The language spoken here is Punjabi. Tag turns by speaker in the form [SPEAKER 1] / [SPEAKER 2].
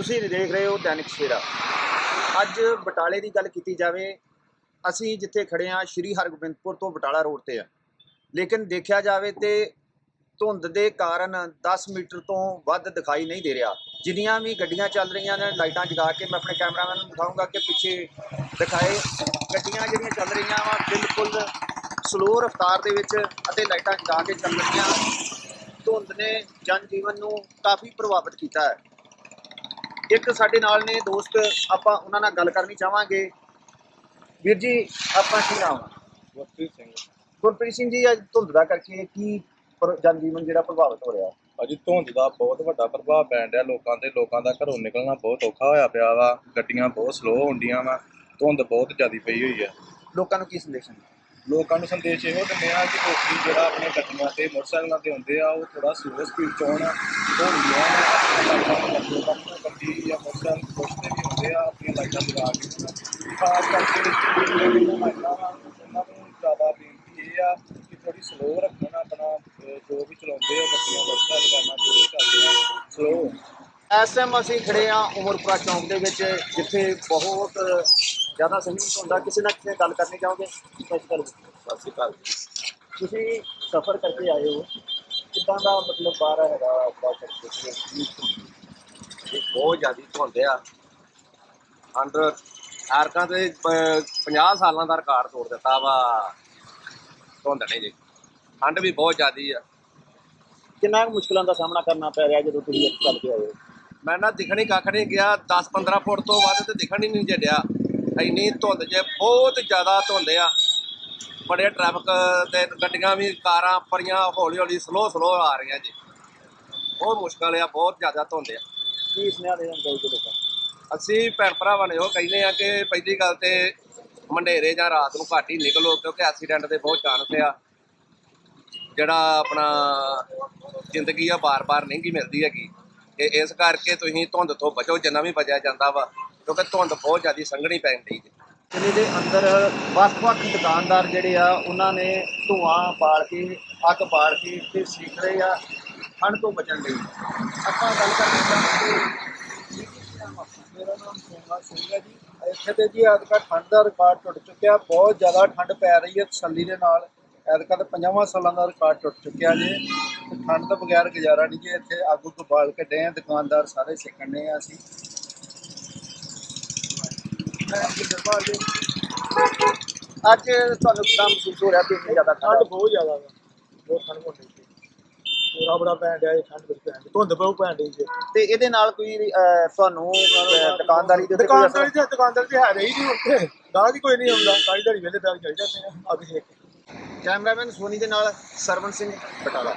[SPEAKER 1] ਤੁਸੀਂ ਦੇਖ ਰਹੇ ਹੋ ਦੈਨਿਕ ਸਵੇਰਾ। ਅੱਜ ਬਟਾਲੇ ਦੀ ਗੱਲ ਕੀਤੀ ਜਾਵੇ, ਅਸੀਂ ਜਿੱਥੇ ਖੜੇ ਹਾਂ, ਸ਼੍ਰੀ ਹਰਗੋਬਿੰਦਪੁਰ ਤੋਂ ਬਟਾਲਾ ਰੋਡ ਤੇ ਆ। ਲੇਕਿਨ ਦੇਖਿਆ ਜਾਵੇ ਤੇ ਧੁੰਦ ਦੇ ਕਾਰਨ 10 ਮੀਟਰ ਤੋਂ ਵੱਧ ਦਿਖਾਈ ਨਹੀਂ ਦੇ ਰਿਹਾ। ਜਿੰਨੀਆਂ ਵੀ ਗੱਡੀਆਂ ਚੱਲ ਰਹੀਆਂ ਨੇ, ਲਾਈਟਾਂ ਜਗਾ ਕੇ ਮੈਂ ਆਪਣੇ ਕੈਮਰਾਮੈਨ ਨੂੰ ਦਿਖਾਉਂਗਾ ਕਿ ਪਿੱਛੇ ਦਿਖਾਏ ਗੱਡੀਆਂ ਜਿਹੜੀਆਂ ਚੱਲ ਰਹੀਆਂ ਵਾ, ਬਿਲਕੁਲ ਸਲੋ ਰਫ਼ਤਾਰ ਦੇ ਵਿੱਚ ਅਤੇ ਲਾਈਟਾਂ ਜਗਾ ਕੇ ਚੱਲ ਰਹੀਆਂ। ਧੁੰਦ ਨੇ ਜਨ ਜੀਵਨ ਨੂੰ ਕਾਫੀ ਪ੍ਰਭਾਵਿਤ ਕੀਤਾ ਹੈ। ਇੱਕ ਸਾਡੇ ਨਾਲ ਨੇ ਦੋਸਤ ਆਪਾਂ ਉਹਨਾਂ ਨਾਲ ਗੱਲ ਕਰਨੀ ਚਾਹਾਂਗੇ। ਵੀਰ ਜੀ ਆਪਾਂ ਕੀ ਨਾਮ ਆ?
[SPEAKER 2] ਗੁਰਪ੍ਰੀਤ ਸਿੰਘ।
[SPEAKER 1] ਗੁਰਪ੍ਰੀਤ ਸਿੰਘ ਜੀ ਅੱਜ ਧੁੰਦ ਦਾ ਕਰਕੇ ਕੀ ਪਰ- ਜਨ ਜੀਵਨ ਜਿਹੜਾ ਪ੍ਰਭਾਵਿਤ ਹੋ ਰਿਹਾ?
[SPEAKER 2] ਅਜੀ ਧੁੰਦ ਦਾ ਬਹੁਤ ਵੱਡਾ ਪ੍ਰਭਾਵ ਪੈਣ ਡਿਆ। ਲੋਕਾਂ ਤੇ ਲੋਕਾਂ ਦਾ ਘਰੋਂ ਨਿਕਲਣਾ ਬਹੁਤ ਔਖਾ ਹੋਇਆ ਪਿਆ ਵਾ। ਗੱਡੀਆਂ ਬਹੁਤ ਸਲੋ ਹੁੰਦੀਆਂ ਵਾ। ਧੁੰਦ ਬਹੁਤ ਜ਼ਿਆਦੀ ਪਈ ਹੋਈ ਹੈ
[SPEAKER 1] ਲੋਕਾਂ ਨੂੰ ਕੀ ਸੰਦੇਸ਼ ਹੈ
[SPEAKER 2] ਲੋਕਾਂ ਨੂੰ ਸੰਦੇਸ਼ ਇਹੋ ਦਿੰਦੇ ਆ ਕਿ ਲੋਕੀ ਜਿਹੜਾ ਆਪਣੇ ਗੱਡੀਆਂ ਤੇ ਮੋਟਰਸਾਈਕਲਾਂ ਤੇ ਹੁੰਦੇ ਆ, ਉਹ ਥੋੜਾ ਸਲੋ ਸਪੀਡ ਚ ਆਉਣ ਹੋਣਗੀਆਂ ਲੋਕਾਂ ਗੱਡੀ ਜਾਂ ਮੋਟਰਸਾਈਕਲ ਕੁਛ ਤੇ ਵੀ ਹੁੰਦੇ ਆ, ਆਪਣੀਆਂ ਲਾਈਟਾਂ ਜਗਾ ਕੇ। ਖਾਸ ਕਰਕੇ ਜਿਹੜੀਆਂ ਉਹਨਾਂ ਨੂੰ ਜ਼ਿਆਦਾ ਬੇਨਤੀ ਇਹ ਆ ਕਿ ਥੋੜੀ ਸਲੋ ਰੱਖਣ ਆਪਣਾ ਜੋ ਵੀ ਚਲਾਉਂਦੇ ਆ ਗੱਡੀਆਂ ਮੋਟਰਸਾਈਕਲ ਕਰਨਾ ਜੋ ਵੀ ਚੱਲਦੀਆਂ ਸਲੋ
[SPEAKER 1] ਇਸ ਟਾਈਮ ਅਸੀਂ ਖੜੇ ਆ ਉਮਰਪੁਰਾ ਚੌਂਕ ਦੇ ਵਿੱਚ, ਜਿੱਥੇ ਬਹੁਤ ਜ਼ਿਆਦਾ ਸੰਗੀਤ ਹੁੰਦਾ ਕਿਸੇ ਨਾ ਕਿਸੇ ਗੱਲ ਕਰਨੀ ਚਾਹੋਗੇ? ਸਤਿ ਸ਼੍ਰੀ ਅਕਾਲ
[SPEAKER 2] ਸਤਿ ਸ਼੍ਰੀ ਅਕਾਲ
[SPEAKER 1] ਤੁਸੀਂ ਸਫ਼ਰ ਕਰਕੇ ਆਏ ਹੋ ਕਿੱਦਾਂ ਦਾ ਮਤਲਬ ਬਾਹਰ ਹੈਗਾ ਕਰਕੇ?
[SPEAKER 3] ਇਹ ਬਹੁਤ ਜ਼ਿਆਦੀ ਧੁੰਦ ਆ। ਅੰਡਰ ਐਰਕਾਂ ਤੇ ਪ- 50 ਸਾਲਾਂ ਦਾ ਰਿਕਾਰਡ ਤੋੜ ਦਿੱਤਾ ਵਾ। ਧੁੰਦ ਨੇ ਜੀ। ਠੰਡ ਵੀ ਬਹੁਤ ਜ਼ਿਆਦੀ ਆ।
[SPEAKER 1] ਕਿੰਨਾ ਕੁ ਮੁਸ਼ਕਲਾਂ ਦਾ ਸਾਹਮਣਾ ਕਰਨਾ ਪੈ ਰਿਹਾ ਜਦੋਂ ਤੁਸੀਂ ਇੱਥੇ ਚੱਲ ਕੇ ਆਏ ਹੋ?
[SPEAKER 3] ਮੈਂ ਨਾ ਦਿਖਣੀ ਕੱਖ ਨਹੀਂ ਗਿਆ 10-15 ਫੁੱਟ ਤੋਂ ਵੱਧ ਤੇ ਦਿਖਣ ਹੀ ਨਹੀਂ ਜੜਿਆ ਇੰਨੀ ਧੁੰਦ ਜੇ ਬਹੁਤ ਜ਼ਿਆਦਾ ਧੁੰਦ ਆ। ਬੜੇ ਟ੍ਰੈਫਿਕ ਤੇ ਗੱਡੀਆਂ ਵੀ ਕਾਰਾਂ ਪਰੀਆਂ ਹੌਲੀ ਹੌਲੀ ਸਲੋ ਸਲੋ ਆ ਰਹੀਆਂ ਜੀ। ਬਹੁਤ ਮੁਸ਼ਕਲ ਆ ਬਹੁਤ ਜ਼ਿਆਦਾ ਧੁੰਦ ਆ।
[SPEAKER 1] ਕੀ ਸੁਨੇਹਾ ਦੇਣਾ ਚਾਹੋਗੇ ਲੋਕਾਂ?
[SPEAKER 3] ਅਸੀਂ ਭੈਣ ਭਰਾਵਾਂ ਨੇ ਉਹ ਕਹਿੰਦੇ ਆ ਕਿ ਪਹਿਲੀ ਗੱਲ ਤੇ ਮੰਡੇਰੇ ਜਾਂ ਰਾਤ ਨੂੰ ਘੱਟ ਹੀ ਨਿਕਲੋ ਕਿਉਂਕਿ ਐਕਸੀਡੈਂਟ ਦੇ ਬਹੁਤ ਚਾਂਸ ਆ। ਜਿਹੜਾ ਆਪਣਾ ਜ਼ਿੰਦਗੀ ਆ ਬਾਰ-ਬਾਰ ਨਹੀਂ ਗੀ ਮਿਲਦੀ ਹੈਗੀ। ਤੇ ਇਸ ਕਰਕੇ ਤੁਸੀਂ ਧੁੰਦ ਤੋਂ ਬਚੋ ਜਿੰਨਾ ਵੀ ਬਚਿਆ ਜਾਂਦਾ ਵਾ। ਕਿਉਂਕਿ ਧੁੰਦ ਬਹੁਤ ਜ਼ਿਆਦਾ ਸੰਘਣੀ ਪੈਣ ਡਈ ਜੀ।
[SPEAKER 1] ਕਿਲੇ ਦੇ ਅੰਦਰ ਵੱਖ-ਵੱਖ ਦੁਕਾਨਦਾਰ ਜਿਹੜੇ ਆ, ਉਹਨਾਂ ਨੇ ਧੂਆਂ ਬਾਲ ਕੇ, ਅੱਗ ਬਾਲ ਕੇ ਤੇ ਸੇਕ ਰਹੇ ਆ, ਠੰਡ ਤੋਂ ਬਚਣ ਲਈ। ਆਪਾਂ ਗੱਲ ਕਰਨੀ ਹਾਂ
[SPEAKER 4] ਮੇਰਾ ਨਾਮ ਸੋਮਾ ਸਿੰਘ ਹੈ ਜੀ। ਇੱਥੇ ਤੇ ਜੀ ਅੱਜ ਕੱਲ੍ਹ ਠੰਡ ਦਾ ਰਿਕਾਰਡ ਟੁੱਟ ਚੁੱਕਿਆ, ਬਹੁਤ ਜ਼ਿਆਦਾ ਠੰਡ ਪੈ ਰਹੀ ਹੈ ਤਸੱਲੀ ਦੇ ਨਾਲ। ਐਤਕਾ ਤਾਂ 50 ਸਾਲਾਂ ਦਾ ਰਿਕਾਰਡ ਟੁੱਟ ਚੁੱਕਿਆ ਜੇ। ਠੰਡ ਤੋਂ ਬਗੈਰ ਗੁਜ਼ਾਰਾ ਨਹੀਂ ਜੇ ਇੱਥੇ ਅੱਗ ਉੱਗ ਬਾਲ ਕੱਢੇ ਡੇ ਆ, ਦੁਕਾਨਦਾਰ ਸਾਰੇ ਸਿੱਖਣ ਆ ਅਸੀਂ। ਮੈਂ ਜਿੰਦਰਪਾਲ ਜੀ
[SPEAKER 1] ਅੱਜ ਤੁਹਾਨੂੰ ਕਿਦਾਂ ਮਹਿਸੂਸ ਹੋ ਰਿਹਾ ਕਿ ਇੰਨੀ ਜ਼ਿਆਦਾ
[SPEAKER 4] ਠੰਡ?
[SPEAKER 1] ਠੰਡ
[SPEAKER 4] ਬਹੁਤ ਜ਼ਿਆਦਾ ਵਾ। ਬਹੁਤ ਠੰਡ ਹੋਣੀ ਜੀ ਪੂਰਾ ਬੜਾ ਪੈਣ ਡਿਆ ਜੀ ਠੰਡ ਵਿੱਚ ਪੈਣ ਡਈ। ਧੁੰਦ ਬਹੁਤ ਪੈਣ ਡਈ ਜੀ
[SPEAKER 1] ਤੇ ਇਹਦੇ ਨਾਲ ਕੋਈ ਅਹ, ਤੁਹਾਨੂੰ ਅਹ, ਦੁਕਾਨਦਾਰੀ ਦੇ ਉੱਤੇ ਕੋਈ ਅਸਰ?
[SPEAKER 4] ਦੁਕਾਨਦਾਰੀ ਤੇ ਦੁਕਾਨਦਾਰ ਤੇ ਹੈ ਰਹੀ ਨਹੀਂ ਉੱਥੇ। ਗਾਹਕ ਹੀ ਕੋਈ ਨਹੀਂ ਆਉਂਦਾ ਸਾਰੀ ਦਿਹਾੜੀ ਵੇਲੇ ਬੈਠ ਚੱਲ ਜਾਂਦੇ ਆ। ਅੱਗ ਸੇਕ ਕੇ।
[SPEAKER 1] ਕੈਮਰਾਮੈਨ ਸੋਨੀ ਦੇ ਨਾਲ ਸਰਵਨ ਸਿੰਘ ਬਟਾਲਾ।